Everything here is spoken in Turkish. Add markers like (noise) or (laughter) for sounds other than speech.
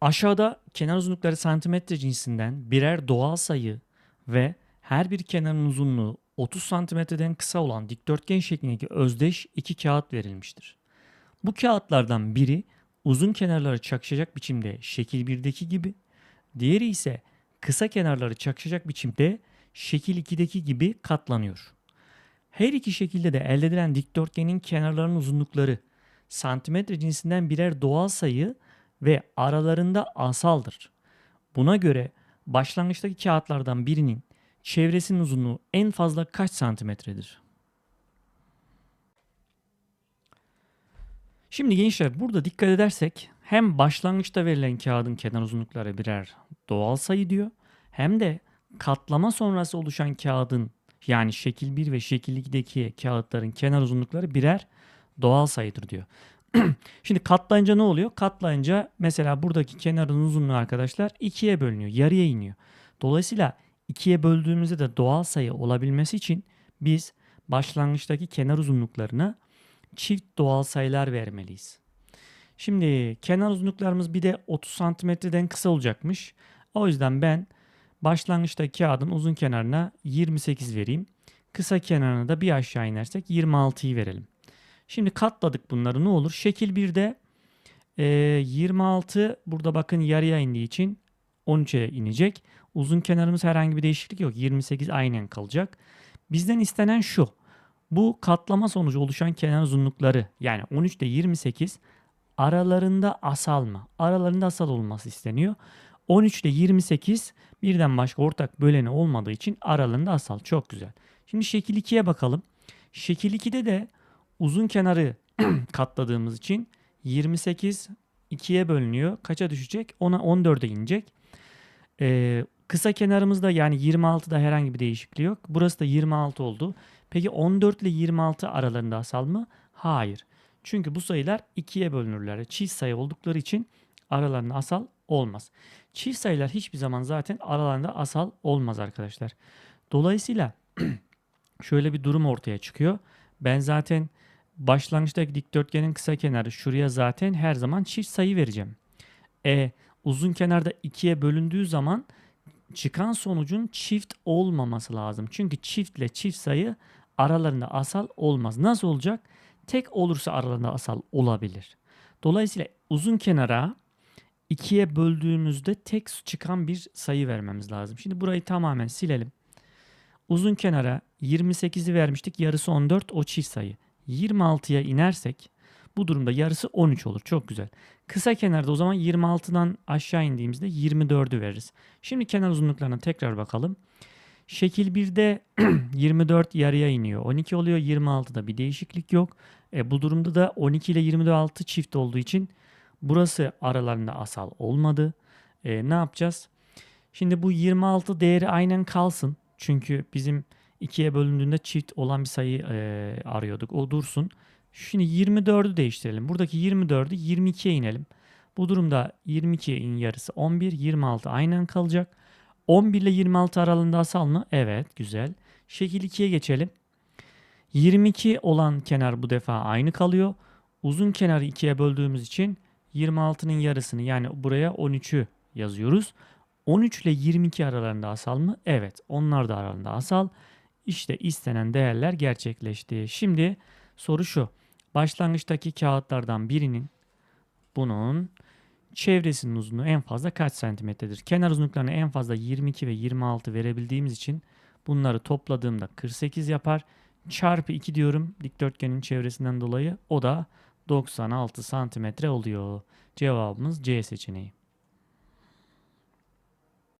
Aşağıda kenar uzunlukları santimetre cinsinden birer doğal sayı ve her bir kenarın uzunluğu 30 santimetreden kısa olan dikdörtgen şeklindeki özdeş iki kağıt verilmiştir. Bu kağıtlardan biri uzun kenarları çakışacak biçimde şekil 1'deki gibi, diğeri ise kısa kenarları çakışacak biçimde şekil 2'deki gibi katlanıyor. Her iki şekilde de elde edilen dikdörtgenin kenarlarının uzunlukları santimetre cinsinden birer doğal sayı ve aralarında asaldır. Buna göre başlangıçtaki kağıtlardan birinin çevresinin uzunluğu en fazla kaç santimetredir? Şimdi gençler burada dikkat edersek hem başlangıçta verilen kağıdın kenar uzunlukları birer doğal sayı diyor hem de katlama sonrası oluşan kağıdın yani şekil 1 ve şekil 2'deki kağıtların kenar uzunlukları birer doğal sayıdır diyor. (clears throat) Şimdi katlayınca ne oluyor? Katlayınca mesela buradaki kenarın uzunluğu arkadaşlar ikiye bölünüyor. Yarıya iniyor. Dolayısıyla ikiye böldüğümüzde de doğal sayı olabilmesi için biz başlangıçtaki kenar uzunluklarına çift doğal sayılar vermeliyiz. Şimdi kenar uzunluklarımız bir de 30 santimetreden kısa olacakmış. O yüzden ben başlangıçtaki kağıdın uzun kenarına 28 vereyim. Kısa kenarına da bir aşağı inersek 26'yı verelim. Şimdi katladık bunları ne olur? Şekil 1'de e, 26 burada bakın yarıya indiği için 13'e inecek. Uzun kenarımız herhangi bir değişiklik yok. 28 aynen kalacak. Bizden istenen şu. Bu katlama sonucu oluşan kenar uzunlukları yani 13 ile 28 aralarında asal mı? Aralarında asal olması isteniyor. 13 ile 28 birden başka ortak böleni olmadığı için aralarında asal. Çok güzel. Şimdi şekil 2'ye bakalım. Şekil 2'de de uzun kenarı (clears throat) katladığımız için 28 2'ye bölünüyor. Kaça düşecek? Ona 14'e inecek. Ee, kısa kenarımızda yani 26'da herhangi bir değişiklik yok. Burası da 26 oldu. Peki 14 ile 26 aralarında asal mı? Hayır. Çünkü bu sayılar 2'ye bölünürler. Çift sayı oldukları için aralarında asal olmaz. Çift sayılar hiçbir zaman zaten aralarında asal olmaz arkadaşlar. Dolayısıyla (clears throat) şöyle bir durum ortaya çıkıyor. Ben zaten başlangıçtaki dikdörtgenin kısa kenarı şuraya zaten her zaman çift sayı vereceğim. E uzun kenarda ikiye bölündüğü zaman çıkan sonucun çift olmaması lazım. Çünkü çiftle çift sayı aralarında asal olmaz. Nasıl olacak? Tek olursa aralarında asal olabilir. Dolayısıyla uzun kenara ikiye böldüğümüzde tek çıkan bir sayı vermemiz lazım. Şimdi burayı tamamen silelim. Uzun kenara 28'i vermiştik. Yarısı 14 o çift sayı. 26'ya inersek bu durumda yarısı 13 olur. Çok güzel. Kısa kenarda o zaman 26'dan aşağı indiğimizde 24'ü veririz. Şimdi kenar uzunluklarına tekrar bakalım. Şekil 1'de 24 (clears throat) yarıya iniyor. 12 oluyor. 26'da bir değişiklik yok. E, bu durumda da 12 ile 26 çift olduğu için burası aralarında asal olmadı. E, ne yapacağız? Şimdi bu 26 değeri aynen kalsın. Çünkü bizim ikiye bölündüğünde çift olan bir sayı e, arıyorduk. O dursun. Şimdi 24'ü değiştirelim. Buradaki 24'ü 22'ye inelim. Bu durumda 22'nin yarısı 11, 26 aynen kalacak. 11 ile 26 aralığında asal mı? Evet, güzel. Şekil 2'ye geçelim. 22 olan kenar bu defa aynı kalıyor. Uzun kenarı 2'ye böldüğümüz için 26'nın yarısını yani buraya 13'ü yazıyoruz. 13 ile 22 aralarında asal mı? Evet, onlar da aralarında asal. İşte istenen değerler gerçekleşti. Şimdi soru şu. Başlangıçtaki kağıtlardan birinin bunun çevresinin uzunluğu en fazla kaç santimetredir? Kenar uzunluklarını en fazla 22 ve 26 verebildiğimiz için bunları topladığımda 48 yapar. Çarpı 2 diyorum dikdörtgenin çevresinden dolayı o da 96 santimetre oluyor. Cevabımız C seçeneği.